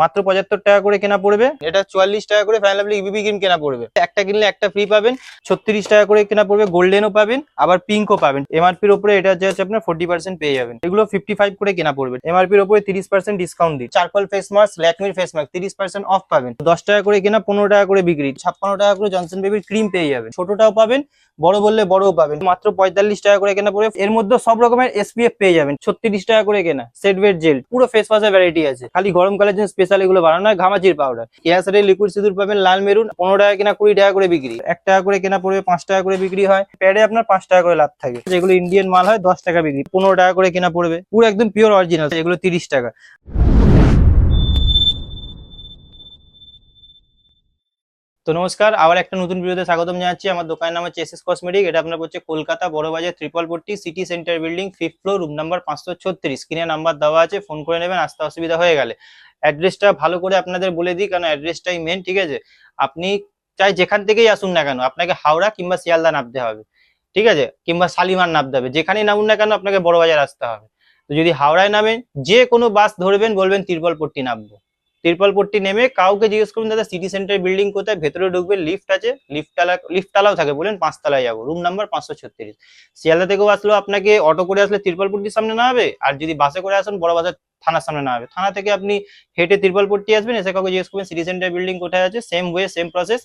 মাত্র পঁচাত্তর টাকা করে কেনা পড়বে। এটা চুয়াল্লিশ টাকা করে ফাইনাল ইবিবি ক্রিম কেনা পড়বে। একটা কিনলে একটা ফ্রি পাবেন ছত্রিশ টাকা করে কেনা পড়বে গোল্ডেনও পাবেন আবার পিঙ্কও পাবেন। এমআরপির উপরে এটা যে হচ্ছে আপনার ফোর্টি পার্সেন্ট পেয়ে যাবেন। এগুলো ফিফটি ফাইভ করে কেনা পড়বে। এমআরপির উপরে তিরিশ পার্সেন্ট ডিসকাউন্ট দিই চারকল ফেস মাস্ক ল্যাকমির ফেস মাস্ক তিরিশ পার্সেন্ট অফ পাবেন। দশ টাকা করে কেনা পনেরো টাকা করে বিক্রি। ছাপ্পান্ন টাকা করে জনসন বেবির ক্রিম পেয়ে যাবেন। ছোটটাও পাবেন বড় বললে বড়ও পাবেন। মাত্র পঁয়তাল্লিশ টাকা করে কেনা পড়বে। এর মধ্যে সব রকমের এসপিএফ পেয়ে যাবেন। ছত্রিশ টাকা করে কেনা সেটওয়েট জেল পুরো ফেস ওয়াশের ভ্যারাইটি আছে। খালি গরমকালের জন্য স্পেশাল এগুলো বানানো হয়, ঘামাচির পাউডার এয়ারসাইডের লিকুইড সিঁদুর পাবেন, লাল মেরুন, পনেরো টাকা কেনা, কুড়ি টাকা করে বিক্রি। এক টাকা করে কেনা পড়বে, পাঁচ টাকা করে বিক্রি হয়। প্যাডে আপনার পাঁচ টাকা করে লাভ থাকে। যেগুলো ইন্ডিয়ান মাল হয়, দশ টাকা বিক্রি। পনেরো টাকা করে কেনা পড়বে। পুরো একদম পিওর অরিজিনাল এগুলো তিরিশ টাকা। তো নমস্কার, আবার একটা নতুন ভিডিওতে স্বাগতম জানাচ্ছি। আমার দোকানের নাম হচ্ছে এসএস কসমেটিক এটা আপনার হচ্ছে কলকাতা বড়বাজার ত্রিপল পট্টি city centre building fifth floor room number পাঁচশো ছত্রিশ। স্ক্রিনে নাম্বার দেওয়া আছে, ফোন করে নেবেন, আসতে অসুবিধা হয়ে গেলে। অ্যাড্রেসটা ভালো করে আপনাদের বলে দিই, কারণ অ্যাড্রেসটাই মেন ঠিক আছে? আপনি চাই যেখান থেকেই আসুন না কেন, আপনাকে হাওড়া কিংবা শিয়ালদা নামতে হবে, ঠিক আছে? কিংবা শালিমার নামতে হবে, যেখানেই নামুন না কেন, আপনাকে বড়বাজার আসতে হবে। তো যদি হাওড়ায় নামেন, যে কোনো বাস ধরবেন, বলবেন তিরপল পট্টি নামবো। তিরপলপট্টি নেমে কাউকে জিজ্ঞেস করুন, দাদা সিটি সেন্টার বিল্ডিং কোথায়? ভেতরে ঢুকবে লিফট আছে? লিফট তালা লিফট তালাও থাকে বলেন পাঁচতলায় যাব। রুম নাম্বার পাঁচশো ছত্রিশ। শিয়ালদা থেকেও আসলেও আপনাকে অটো করে আসলে তিরপলপট্টির সামনে না হবে আর যদি বাসে করে আসেন, বড় বাজার থানার সামনে না হবে থানা থেকে আপনি হেঁটে তিরপলপট্টি আসবেন, এসে কাউকে জিজ্ঞেস করবেন সিটি সেন্টার বিল্ডিং কোথায় আছে? Same way same process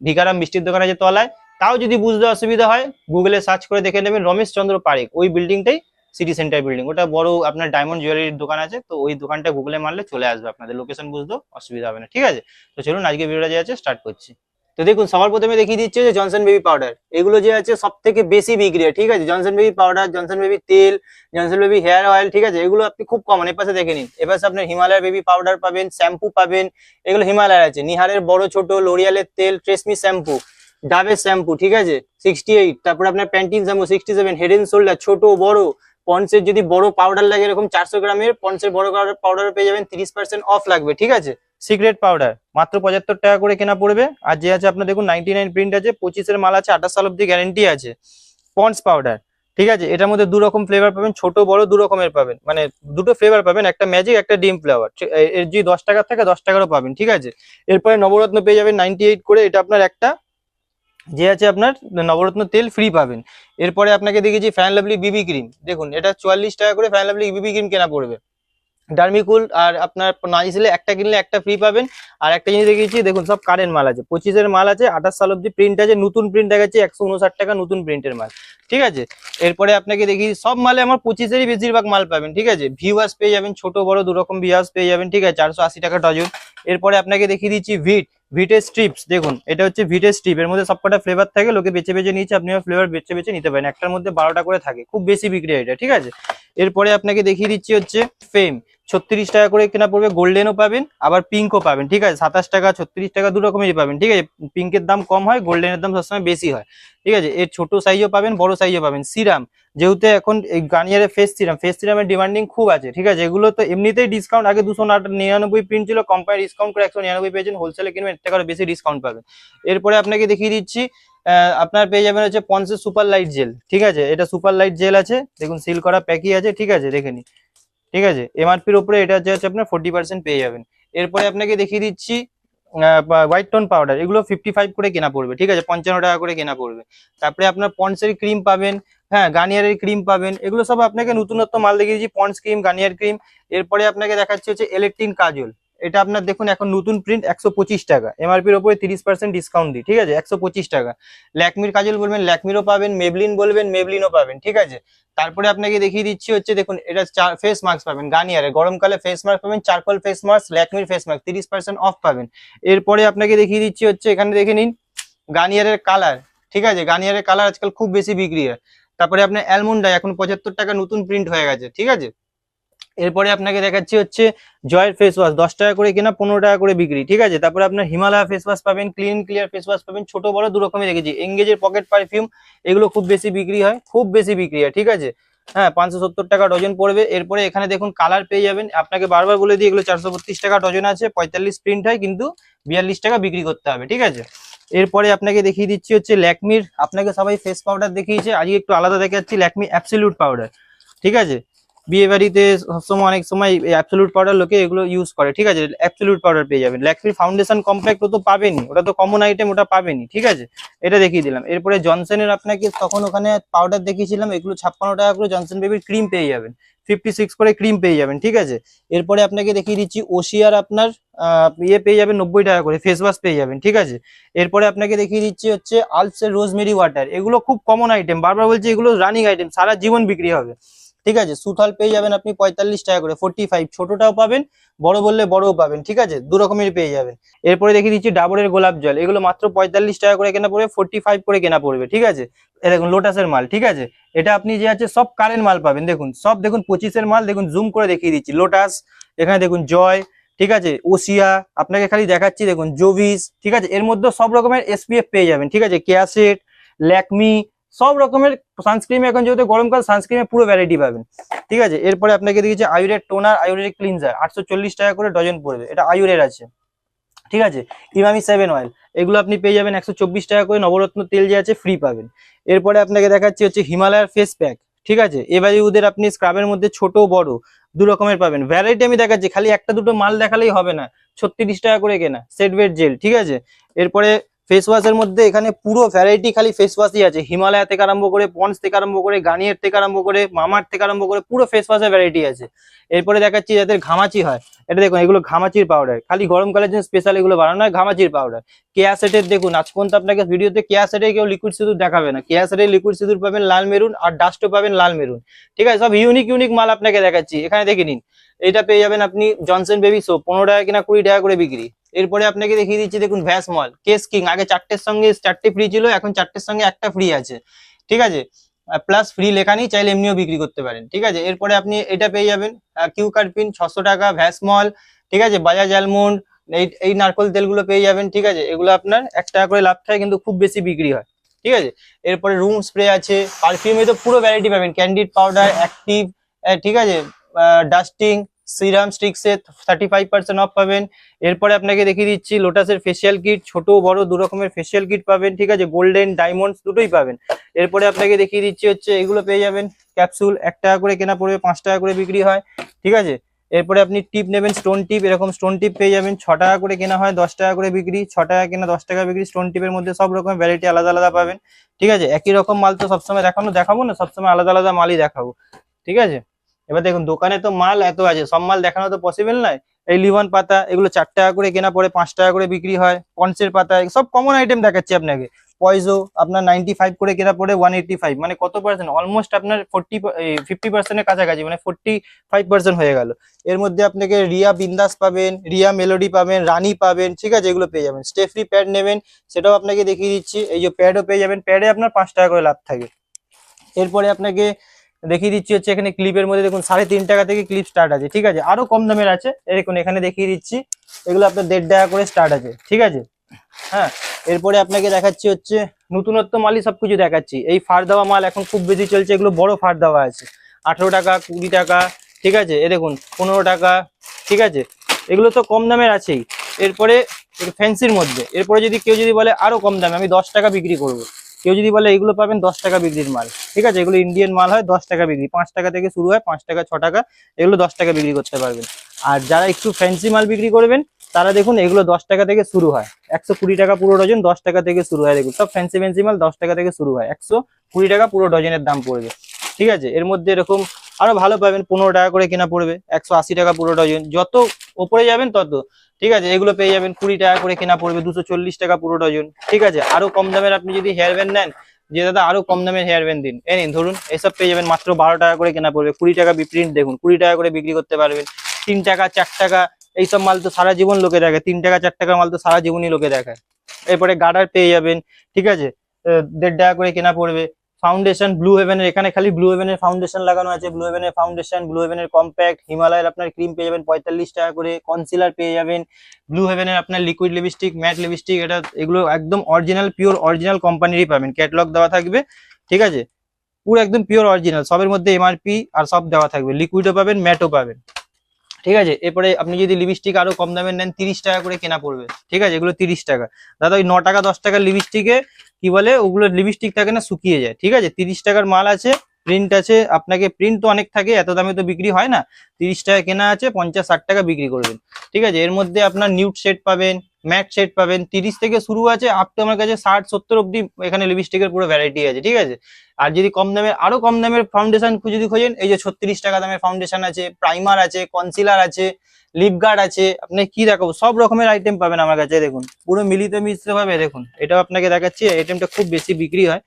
Bhikaram মিষ্টির দোকান আছে তলায়। তাও যদি বুঝতে অসুবিধা হয় গুগলে সার্চ করে দেখে নেবেন রমেশ চন্দ্র পারেক। ওই বিল্ডিংটাই সিটি সেন্টার বিল্ডিং ওটা বড় আপনার ডায়মন্ড জুয়েলারির দোকান আছে, তো ওই দোকানটা গুগলে মারলে চলে আসবে আপনাদের। লোকেশন বুঝতেও অসুবিধা হবে না, ঠিক আছে? তো চলুন, আজকে ভিডিওটা যে আছে স্টার্ট করছি। তো দেখুন, সবার প্রথমে দেখিয়ে দিচ্ছে যে জনসন বেবি পাউডার এগুলো যে আছে সব থেকে বেশি বিক্রি হয় ঠিক আছে? Johnson baby powder Johnson baby তেল জনসন বেবি হেয়ার অয়েল ঠিক আছে? এগুলো আপনি খুব কমন এপাশে দেখে নিন। এপাশে আপনার হিমালয়ের বেবি পাউডার পাবেন শ্যাম্পু পাবেন, এগুলো হিমালয়ের আছে। নিহারের বড়, ছোট লোরিয়ালের তেল ট্রেসমি শ্যাম্পু ডাবের শ্যাম্পু ঠিক আছে? সিক্সটি এইট তারপর আপনার Pantene shampoo sixty seven head and shoulder ছোট, বড় পন্সের যদি বড় পাউডার লাগে এরকম চারশো গ্রামের, পন্সের বড় পাউডার পেয়ে যাবেন তিরিশ পার্সেন্ট অফ লাগবে, ঠিক আছে? সিক্রেট পাউডার মাত্র পঁচাত্তর টাকা করে কেনা পড়বে। আর যে আছে আপনার দেখুন নাইনটি নাইন প্রিন্ট আছে, পঁচিশের মাল আছে, আঠাশ সাল অব্দি গ্যারেন্টি আছে। পন্স পাউডার ঠিক আছে? এটার মধ্যে দু রকম ফ্লেভার পাবেন, ছোট, বড় দু রকমের পাবেন। মানে দুটো ফ্লেভার পাবেন, একটা ম্যাজিক একটা ডিম ফ্লেভার এর যদি দশ টাকার থাকে, দশ টাকারও পাবেন, ঠিক আছে? এরপরে নবরত্ন পেয়ে যাবেন নাইনটি এইট করে, এটা আপনার একটা যে আছে আপনার নবরত্ন তেল ফ্রি পাবেন। এরপরে আপনাকে দেখেছি ফ্যান লাভলি বিবি ক্রিম দেখুন, এটা চুয়াল্লিশ টাকা করে ফ্যান লাভলি বিবি ক্রিম কেনা পড়বে। ডার্মিকুল আর আপনার নাইসিলে একটা কিনলে একটা ফ্রি পাবেন। আর একটা জিনিস দেখিয়েছি, দেখুন, সব কারেন্ট মাল আছে। পঁচিশের মাল আছে, আঠাশ সাল অব্দি প্রিন্ট আছে, নতুন প্রিন্ট দেখাচ্ছে, একশো উনষাট টাকা নতুন প্রিন্টের মাল। ঠিক আছে? এরপরে আপনাকে দেখি সব মালে আমার পঁচিশেরই বেশিরভাগ মাল পাবেন। ঠিক আছে? ভিওয়াস পেয়ে যাবেন, ছোট, বড় দু রকম ভিওয়াস পেয়ে যাবেন। ঠিক আছে? চারশো আশি টাকা ডজন। এরপরে আপনাকে দেখিয়ে দিচ্ছি ভিট ভিটের স্ট্রিপস দেখুন, এটা হচ্ছে ভিটে স্ট্রিপ এর মধ্যে সবকটা ফ্লেভার থাকে, লোকে বেছে বেছে নিয়েছে, আপনি ফ্লেভার বেছে বেছে নিতে পারেন। একটার মধ্যে বারোটা করে থাকে, খুব বেশি বিক্রি এটা, ঠিক আছে? এরপরে আপনাকে দেখিয়ে দিচ্ছি হচ্ছে ফেম ছত্রিশ টাকা করে কেনা পড়বে গোল্ডেনও পাবেন, আবার পিঙ্কও পাবেন, ঠিক আছে? সাতাশ টাকা, ছত্রিশ টাকা দু রকমেরই পাবেন, ঠিক আছে? পিঙ্কের দাম কম হয় গোল্ডেনের দাম সবসময় বেশি হয়, ঠিক আছে? এর ছোট সাইজও পাবেন, বড় সাইজও পাবেন। সিরাম যেহেতু এখন এই গার্নিয়ারের ফেস সিরাম ফেস সিরামের ডিমান্ডিং খুব আছে, ঠিক আছে? এগুলো তো এমনিতেই ডিসকাউন্ট আগে দুশো নিরানব্বই প্রিন্ট ছিল কোম্পানি ডিসকাউন্ট করে একশো নিরানব্বই পেয়েছেন হোলসেলে কিনবেন, এর থেকে বেশি ডিসকাউন্ট পাবেন। এরপরে আপনাকে দেখিয়ে দিচ্ছি আপনার পেয়ে যাবেন হচ্ছে পন্সের সুপার লাইট জেল, ঠিক আছে? এটা সুপার লাইট জেল আছে, দেখুন সিল করা প্যাকই আছে, ঠিক আছে? দেখে নিন, ঠিক আছে? এমআরপির উপরে এটা হচ্ছে আপনার ফোর্টি পার্সেন্ট পেয়ে যাবেন। এরপরে আপনাকে দেখিয়ে দিচ্ছি হোয়াইট টোন পাউডার এগুলো ফিফটি ফাইভ করে কেনা পড়বে, ঠিক আছে? পঞ্চান্ন টাকা করে কেনা পড়বে। তারপরে আপনার পন্সের ক্রিম পাবেন হ্যাঁ গার্নিয়ারের ক্রিম পাবেন, এগুলো সব আপনাকে নতুনত্ব মাল দেখিয়ে দিচ্ছি পন্স ক্রিম গার্নিয়ার ক্রিম এরপরে আপনাকে দেখাচ্ছি হচ্ছে ইলেকট্রিন কাজল এটা আপনার দেখুন, এখন নতুন প্রিন্ট একশো পঁচিশ টাকা। এমআরপির ওপরে তিরিশ পার্সেন্ট ডিসকাউন্ট দিই, ঠিক আছে? একশো পঁচিশ টাকা। ল্যাকমির কাজল বলবেন, ল্যাকমিরও পাবেন, মেবলিন বলবেন, মেবলিনও পাবেন, ঠিক আছে? তারপরে আপনাকে দেখিয়ে দিচ্ছি হচ্ছে, দেখুন, এটা চার ফেস মাস্ক পাবেন গার্নিয়ারে গরমকালে ফেস মাস্ক পাবেন, চারকোল ফেস মাস্ক ল্যাকমির ফেস মাস্ক তিরিশ পার্সেন্ট অফ পাবেন। এরপরে আপনাকে দেখিয়ে দিচ্ছি হচ্ছে, এখানে দেখে নিন গার্নিয়ারের কালার ঠিক আছে? গার্নিয়ারের কালার আজকাল খুব বেশি বিক্রি হয়। তারপরে আপনার অ্যালমন্ডা এখন পঁচাত্তর টাকা নতুন প্রিন্ট হয়ে গেছে, ঠিক আছে? এরপরে আপনাকে দেখাচ্ছি হচ্ছে জয়ের ফেস ওয়াশ দশ টাকা করে কেনা, পনেরো টাকা করে বিক্রি, ঠিক আছে? তারপরে আপনার হিমালয়া ফেস ওয়াশ পাবেন ক্লিন ক্লিয়ার ফেস ওয়াশ পাবেন, ছোট, বড়, দু রকমের রেখেছি এঙ্গেজের পকেট পারফিউম এগুলো খুব বেশি বিক্রি হয়, খুব বেশি বিক্রি হয়, ঠিক আছে? হ্যাঁ পাঁচশো সত্তর টাকা ডজন পড়বে। এরপরে এখানে দেখুন কালার পেয়ে যাবেন। আপনাকে বারবার বলে দিই, এগুলো চারশো বত্রিশ টাকা ডজন আছে, পঁয়তাল্লিশ প্রিন্ট হয়, কিন্তু বিয়াল্লিশ টাকা বিক্রি করতে হবে, ঠিক আছে? এরপরে আপনাকে দেখিয়ে দিচ্ছি হচ্ছে ল্যাকমির, আপনাকে সবাই ফেস পাউডার দেখিয়েছে। আজকে একটু আলাদা দেখাচ্ছি, ল্যাকমি অ্যাবসলিউট পাউডার ঠিক আছে? বিয়ে বাড়িতে সবসময় অনেক সময় অ্যাবসলুট পাউডার লোকে এগুলো ইউজ করে, ঠিক আছে? অ্যাবসলুট পাউডার পেয়ে যাবেন। ল্যাকমির ফাউন্ডেশন কম্প্যাক্ট তো পাবেনই, ওটা তো কমন আইটেম ওটা পাবেনই, ঠিক আছে? এটা দেখিয়ে দিলাম। এরপরে জনসনের আপনাকে তখন ওখানে পাউডার দেখিয়েছিলাম, এগুলো ছাপ্পান্ন টাকা করে জনসন বেবির ক্রিম পেয়ে যাবেন। ফিফটি সিক্স করে ক্রিম পেয়ে যাবেন, ঠিক আছে? এরপরে আপনাকে দেখিয়ে দিচ্ছি ওশিয়ার আপনার ইয়ে পেয়ে যাবেন নব্বই টাকা করে ফেস ওয়াশ পেয়ে যাবেন, ঠিক আছে? এরপরে আপনাকে দেখিয়ে দিচ্ছি হচ্ছে আলসের রোজমেরি ওয়াটার এগুলো খুব কমন আইটেম বারবার বলছি এগুলো রানিং আইটেম সারা জীবন বিক্রি হবে। ঠিক আছে? সুথল পেয়ে যাবেন আপনি পঁয়তাল্লিশ টাকা করে ফোর্টি ফাইভ ছোটটাও পাবেন, বড় বললে বড়ও পাবেন, ঠিক আছে? দু রকমের পেয়ে যাবেন। এরপরে দেখিয়ে দিচ্ছি ডাবরের গোলাপ জল। এগুলো মাত্র পঁয়তাল্লিশ টাকা করে কেনা পড়বে ফোর্টি ফাইভ করে কেনা পড়বে, ঠিক আছে? এ দেখুন লোটাসের মাল, ঠিক আছে? এটা আপনি যে আছে, সব কারেন্ট মাল পাবেন, দেখুন, সব দেখুন, পঁচিশের মাল, দেখুন জুম করে দেখিয়ে দিচ্ছি। লোটাস এখানে দেখুন, জয়, ঠিক আছে? ওসিয়া আপনাকে খালি দেখাচ্ছি, দেখুন জোভিস ঠিক আছে? এর মধ্যে সব রকমের এসপিএফ পেয়ে যাবেন, ঠিক আছে? কেয়াসেট ল্যাকমি সব রকমের সানস্ক্রিন এখন যেহেতু গরমকাল সানস্ক্রিমে পুরো ভ্যারাইটি পাবেন। ঠিক আছে? এরপরে আপনাকে দিয়েছে আয়ুরের টোনার আয়ুরের ক্লিনজার আটশো চল্লিশ টাকা করে ডজন পড়বে। এটা আয়ুরের আছে। ঠিক আছে? ইমামি সেভেন অয়েল এগুলো আপনি পেয়ে যাবেন একশো চব্বিশ টাকা করে। নবরত্ন তেল যে আছে ফ্রি পাবেন। এরপরে আপনাকে দেখাচ্ছি হচ্ছে হিমালয়ার ফেস প্যাক ঠিক আছে? এবারে ওদের আপনি স্ক্রাবের মধ্যে ছোট, বড়, দু রকমের পাবেন। ভ্যারাইটি আমি দেখাচ্ছি, খালি একটা দুটো মাল দেখালেই হবে না। ছত্রিশ টাকা করে কেনা সেট জেল ঠিক আছে? এরপরে ফেস ওয়াশের মধ্যে এখানে পুরো ভ্যারাইটি খালি ফেস ওয়াশই আছে। হিমালয়া থেকে আরম্ভ করে পন্স থেকে আরম্ভ করে গার্নিয়ার থেকে আরম্ভ করে মামার থেকে আরম্ভ করে, পুরো ফেস ওয়াশের ভ্যারাইটি আছে। এরপরে দেখাচ্ছি যাদের ঘামাচি হয়। এটা দেখুন, এগুলো ঘামাচির পাউডার খালি গরমকালের জন্য স্পেশাল এগুলো বানানো হয়, ঘামাচির পাউডার কেয়া সেটের দেখুন, আজ পর্যন্ত আপনাকে ভিডিওতে কেয়া সেটে কেউ লিকুইড সিঁদুর দেখাবে না। কেয়া সেটের লিকুইড সিঁদুর পাবেন লাল মেরুন আর ডাস্টও পাবেন লাল মেরুন। ঠিক আছে, সব ইউনিক ইউনিক মাল আপনাকে দেখাচ্ছি। এখানে দেখে নিন। এটা পেয়ে যাবেন আপনি জনসন বেবি সোপ পনেরো টাকা কিনা কুড়ি টাকা করে বিক্রি। এরপরে আপনাকে দেখিয়ে দিচ্ছি, দেখুন ভ্যাস মল কেস কিং আগে চারটের সঙ্গে চারটে ফ্রি ছিল, এখন চারটের সঙ্গে একটা ফ্রি আছে, ঠিক আছে? প্লাস ফ্রি লেখা নেই, চাইলে এমনিও বিক্রি করতে পারেন, ঠিক আছে? এরপরে আপনি এটা পেয়ে যাবেন কিউ কার্ড পিন ছশো টাকা ভ্যাসমল ঠিক আছে? বাজাজ অ্যালমন্ড এই এই নারকল তেলগুলো পেয়ে যাবেন, ঠিক আছে? এগুলো আপনার এক টাকা করে লাভ থাকে কিন্তু খুব বেশি বিক্রি হয়, ঠিক আছে? এরপরে রুম স্প্রে আছে পারফিউমে তো পুরো ভ্যারাইটি পাবেন ক্যান্ডিড পাউডার অ্যাক্টিভ ঠিক আছে? ডাস্টিং সিরাম স্টিক্সে থার্টি ফাইভ পার্সেন্ট অফ পাবেন। এরপরে আপনাকে দেখিয়ে দিচ্ছি লোটাসের ফেসিয়াল কিট ছোট, বড়, দু রকমের ফেসিয়াল কিট পাবেন, ঠিক আছে? গোল্ডেন ডায়মন্ডস দুটোই পাবেন। এরপরে আপনাকে দেখিয়ে দিচ্ছি হচ্ছে এগুলো পেয়ে যাবেন ক্যাপসুল এক টাকা করে কেনা পড়বে, পাঁচ টাকা করে বিক্রি হয়, ঠিক আছে? এরপরে আপনি টিপ নেবেন স্টোন টিপ এরকম স্টোন টিপ পেয়ে যাবেন, ছ টাকা করে কেনা হয়, দশ টাকা করে বিক্রি, ছ টাকা কেনা, দশ টাকা বিক্রি স্টোন টিপের মধ্যে সব রকম ভ্যারাইটি আলাদা আলাদা পাবেন, ঠিক আছে? একই রকম মাল তো সবসময় দেখানো দেখাবো না, সবসময় আলাদা আলাদা মালই দেখাবো, ঠিক আছে? এবার দেখুন, দোকানে তো মাল এত আছে, সব মাল দেখানো তো পসিবল নয়। এই লিভান পাতা, এগুলো চার টাকা করে কেনা পরে পাঁচ টাকা করে বিক্রি হয়। পন্সের পাতা সব কমন আইটেম দেখাচ্ছি আপনাকে। পয়জো আপনার নাইনটি ফাইভ করে কেনা পড়ে ওয়ান এইটটি ফাইভ মানে কত পার্সেন্ট অলমোস্ট আপনার ফোর্টি ফিফটি পার্সেন্টের কাছাকাছি মানে ফোর্টি ফাইভ পার্সেন্ট হয়ে গেল। এর মধ্যে আপনাকে রিয়া বিন্দাস পাবেন, রিয়া মেলোডি পাবেন, রানী পাবেন, ঠিক আছে, এগুলো পেয়ে যাবেন। স্টেফ্রি প্যাড নেবেন, সেটাও আপনাকে দেখিয়ে দিচ্ছি। এই যে প্যাডও পেয়ে যাবেন, প্যাডে আপনার পাঁচ টাকা করে লাভ থাকে। এরপরে আপনাকে দেখিয়ে দিচ্ছি হচ্ছে এখানে ক্লিপের মধ্যে দেখুন, সাড়ে তিন টাকা থেকে ক্লিপ স্টার্ট আছে, ঠিক আছে? আরও কম দামের আছে। দেখুন, এখানে দেখিয়ে দিচ্ছি। এগুলো আপনার দেড় টাকা করে স্টার্ট আছে, ঠিক আছে? হ্যাঁ? এরপরে আপনাকে দেখাচ্ছি হচ্ছে নতুনত্ব মালই সবকিছু দেখাচ্ছি। এই ফার দেওয়া মাল এখন খুব বেশি চলছে, এগুলো বড় ফার দেওয়া আছে। আঠেরো টাকা, কুড়ি টাকা, ঠিক আছে? এ দেখুন, পনেরো টাকা, ঠিক আছে? এগুলো তো কম দামের আছেই। এরপরে ফ্যান্সির মধ্যে। এরপরে যদি কেউ যদি বলে আরও কম দামে, আমি দশ টাকা বিক্রি করব। কেউ যদি বলে এগুলো পাবেন দশ টাকা বিক্রির মাল, ঠিক আছে? এগুলো ইন্ডিয়ান মাল হয় দশ টাকা বিক্রি, পাঁচ টাকা থেকে শুরু হয়, পাঁচ টাকা, ছ টাকা, এগুলো দশ টাকা বিক্রি করতে পারবেন। আর যারা একটু ফ্যান্সি মাল বিক্রি করবেন, তারা দেখুন এগুলো দশ টাকা থেকে শুরু হয়। একশো কুড়ি টাকা পুরো ডজন দশ টাকা থেকে শুরু হয়, দেখুন। সব ফ্যান্সি ফ্যান্সি মাল দশ টাকা থেকে শুরু হয়। একশো কুড়ি টাকা পুরো ডজনের দাম পড়বে, ঠিক আছে? এর মধ্যে এরকম আরও ভালো পাবেন, পনেরো টাকা করে কেনা পড়বে, একশো আশি টাকা পুরো ডজন। যত ওপরে যাবেন তত, ঠিক আছে? এগুলো পেয়ে যাবেন কুড়ি টাকা করে কেনা পড়বে, দুশো চল্লিশ টাকা পুরো ডজন, ঠিক আছে? আরও কম দামের আপনি যদি হেয়ার ব্যান্ড নেন, যে দাদা আরও কম দামের হেয়ার ব্যান্ড দিন। এ নিন, ধরুন, এসব পেয়ে যাবেন মাত্র বারো টাকা করে কেনা পড়বে, কুড়ি টাকা প্রিন্ট দেখুন, কুড়ি টাকা করে বিক্রি করতে পারবেন। তিন টাকা, চার টাকা, এইসব মাল তো সারা জীবন লোকে দেখে, তিন টাকা, চার টাকা মাল তো সারা জীবনই লোকে দেখায় এরপরে গার্ডার পেয়ে যাবেন, ঠিক আছে? দেড় টাকা করে কেনা পড়বে ফাউন্ডেশন ব্লু হেভেনের এখানে খালি ব্লু হেভেনের ফাউন্ডেশন লাগানো আছে। ব্লু হেভেনের ফাউন্ডেশন ব্লু হেভেনের কম্প্যাক্ট হিমালয়ের আপনার ক্রিম পেয়ে যাবেন পঁয়তাল্লিশ টাকা করে। কনসিলার পেয়ে যাবেন। ব্লু হেভেনের আপনার লিকুইড লিপস্টিক ম্যাট লিপস্টিক এটা এগুলো একদম অরিজিনাল পিওর অরিজিনাল কোম্পানিরই পাবেন। ক্যাটলগ দেওয়া থাকবে, ঠিক আছে? পুরো একদম পিওর অরিজিনাল সবের মধ্যে এমআরপি আর সব দেওয়া থাকবে। লিকুইডও পাবেন ম্যাটও পাবেন। ঠিক আছে? এরপরে আপনি যদি লিপস্টিক আরও কম দামের নেন, তিরিশ টাকা করে কেনা পড়বে। ঠিক আছে? এগুলো তিরিশ টাকা। দাদা, ওই ন টাকা, দশ টাকার লিপস্টিকে কি বলে? ওগুলো লিপস্টিক থাকে না, শুকিয়ে যায়। ঠিক আছে? তিরিশ টাকার মাল আছে প্রিন্ট আছে। আপনাকে প্রিন্ট তো অনেক থাকে, এত দামে তো বিক্রি হয় না। তিরিশ টাকা কেনা আছে, পঞ্চাশ, ষাট টাকা বিক্রি করবেন। ঠিক আছে? এর মধ্যে আপনার নিউট সেট পাবেন ম্যাট সেট পাবেন। তিরিশ থেকে শুরু আছে আপ টু আমার কাছে ষাট, সত্তর অব্দি এখানে লিপস্টিকের পুরো ভ্যারাইটি আছে, ঠিক আছে? আর যদি কম দামের, আরও কম দামের ফাউন্ডেশন যদি খোঁজেন, এই যে ছত্রিশ টাকা দামের ফাউন্ডেশন আছে প্রাইমার আছে কনসিলার আছে লিপ গার্ড আছে, আপনি কি দেখাবো, সব রকমের আইটেম পাবেন আমার কাছে, দেখুন। পুরো মিলিত মিশ্র ভাবে দেখুন। এটাও আপনাকে দেখাচ্ছি আইটেমটা খুব বেশি বিক্রি হয়।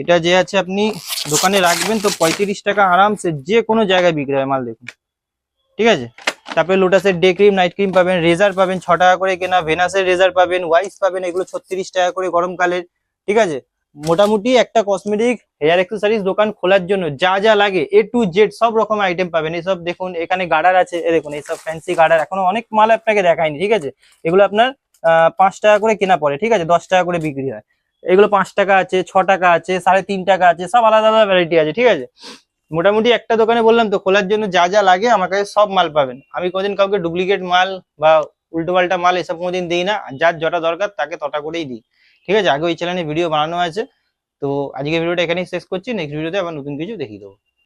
এটা যে আছে আপনি দোকানে রাখবেন, তো পঁয়ত্রিশ টাকা আরামসে যে কোনো জায়গায় বিক্রি হয় মাল, দেখুন। ঠিক আছে? তারপরে লোটাসের ডে ক্রিম নাইট ক্রিম পাবেন রেজার পাবেন ছ টাকা করে কেনা ভেনাসের রেজার পাবেন ওয়াইস পাবেন, এগুলো ছত্রিশ টাকা করে গরমকালের ঠিক আছে? মোটামুটি একটা কসমেটিক হেয়ার অ্যাক্সেসরিজ দোকান খোলার জন্য যা যা লাগে এ টু জেড সব রকম আইটেম পাবেন। এসব দেখুন, এখানে গার্ডার আছে দেখুন এইসব ফ্যান্সি গার্ডার এখনও অনেক মাল আপনাকে দেখায়নি, ঠিক আছে? এগুলো আপনার পাঁচ টাকা করে কেনা পড়ে, ঠিক আছে? দশ টাকা করে বিক্রি হয়। এগুলো পাঁচ টাকা আছে, ছ টাকা আছে, সাড়ে তিন টাকা আছে, সব আলাদা আলাদা ভ্যারাইটি আছে, ঠিক আছে? মোটামুটি একটা দোকানে বললাম তো, খোলার জন্য যা যা লাগে আমার কাছে সব মাল পাবেন। আমি কোনোদিন কাউকে ডুপ্লিকেট মাল বা উল্টো পাল্টা মাল এসব কোনোদিন দিই না। যার যটা দরকার তাকে তটা করেই দিই। ঠিক আছে? আগে ওই চ্যানেলে ভিডিও বানানো আছে। তো আজকে ভিডিওটা এখানেই শেষ করছি। নেক্সট ভিডিওতে আবার নতুন কিছু দেখিয়ে দেবো।